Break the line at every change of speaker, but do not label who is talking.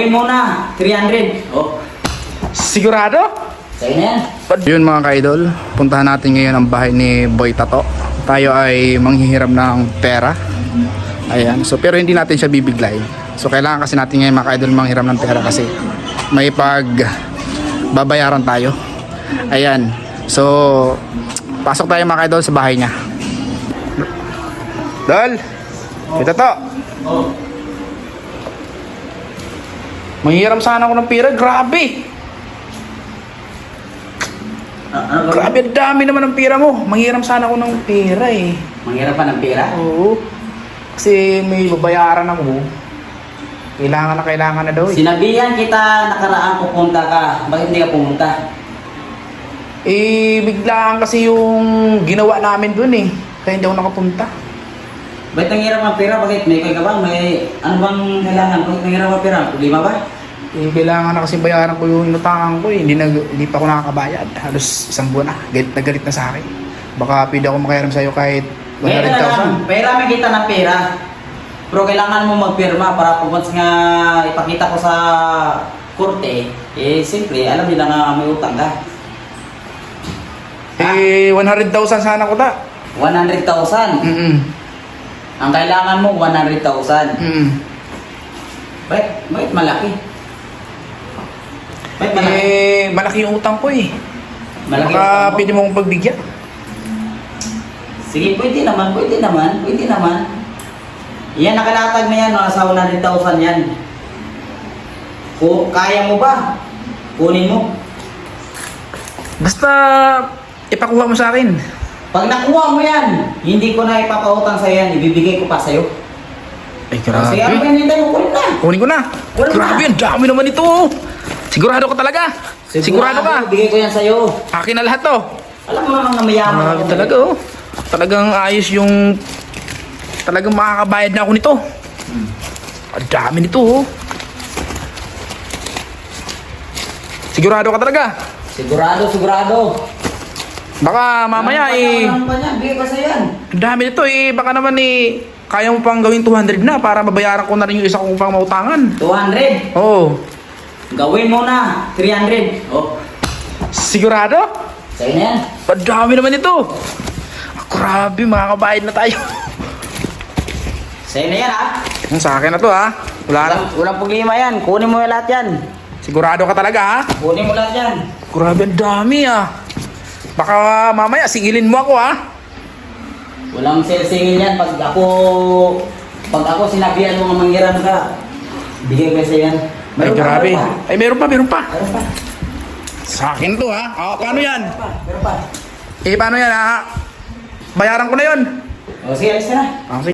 Gawin mo na, 300. Oh,
Sigurado?
sa'yo na yan.
Yun mga ka-idol, puntahan natin ngayon ang bahay ni Boy Tato. Tayo ay manghihiram ng pera. Ayan, so pero hindi natin siya bibiglayin. So kailangan kasi natin ngayon mga ka-idol manghiram ng pera kasi may pag babayaran tayo. Ayan, so pasok tayo mga ka-idol sa bahay niya. Dol, Boy Tato,
Oh,
manghihiram sana ako ng pera, grabe!
ano gawin?
Grabe, ang dami naman ng pera mo. Manghiram sana ako ng pera eh.
Manghirap pa ng pera?
Oo. Kasi may babayaran ako. Kailangan na kailangan na daw eh.
Sinabihan kita nakaraan pupunta ka. Bakit hindi ka pumunta?
Eh, biglaan kasi yung ginawa namin dun eh. Kaya hindi ako nakapunta.
Bakit nanghirap ang pera? Bakit? May kay ka ba? May ano bang kailangan? Bakit nanghirap ang pera? Problema ba?
Eh, kailangan na kasi bayaran ko yung inutangan ko eh. Hindi, na, hindi pa ako nakakabayad. Halos isang buwan na. Galit na galit na sa akin. Baka pwede ako makiaram sa'yo kahit
Pera lang.
100,000.
Pera may kita ng pera. Pero kailangan mo magpirma para kung once nga ipakita ko sa korte, eh siyempre alam nila nga may utang ka.
Eh, 100,000 sana ko ta.
100,000.
Mm
Ang kailangan mo 100,000.
mm
Bakit? Bakit malaki? Bakit malaki?
Eh, malaki yung utang ko eh.
Malaki
Baka pwede mo akong pagbigyan.
Sige, pwede naman, pwede naman, pwede naman. Yan, nakalatag na yan, nasa 100,000 yan. Kung kaya mo ba? Kunin mo.
Basta ipakuha mo sa akin.
Pag nakuha mo yan, hindi ko na ipapautang sa'yo yan, ibibigay ko pa sa'yo.
Ay,
Kasi ano yan, hindi mo kunin na.
Kunin ko na.
Kunin
grabe,
na.
ang dami naman ito. Sigurado ka talaga. Sigurado, ka.
Bigay ko yan sa'yo.
Akin na lahat to.
Alam mo naman na mayaman
Grabe
ako.
talaga oh. Talagang ayos yung... Talagang makakabayad na ako nito. Ang dami nito oh. Sigurado ka talaga.
Sigurado, sigurado.
Baka mamaya eh... Ang dami nito eh. Baka naman eh... Kaya mo pang gawin 200 na para mabayaran ko na rin yung isa kong pang mautangan.
200.
Oo. Oh.
Gawin mo na. 300. Oh,
Sigurado?
sa'yo na yan.
Ang dami naman ito. Ah, grabe, makakabayad na tayo.
Sa'yo na yan, ha?
Yung sa akin na to ha. Wala na.
Walang, walang problema yan. Kunin mo yung lahat yan.
Sigurado ka talaga ha.
Kunin mo lahat yan.
Grabe, ang dami ah. Baka mamaya singilin mo ako ha.
Walang selsingin yan. Pag ako, pag ako sinabihan mo nga manghiram ka, bigay ko sa'yo yan.
Ay,
Meron pa,
grabe.
pa.
Ay, meron pa, meron pa.
Meron pa.
Sa akin to ha. Ah, paano yan?
Meron pa. Meron pa.
Eh, paano yan ha? Bayaran ko na yon.
O, sige, alis ka na.
Ah, sige.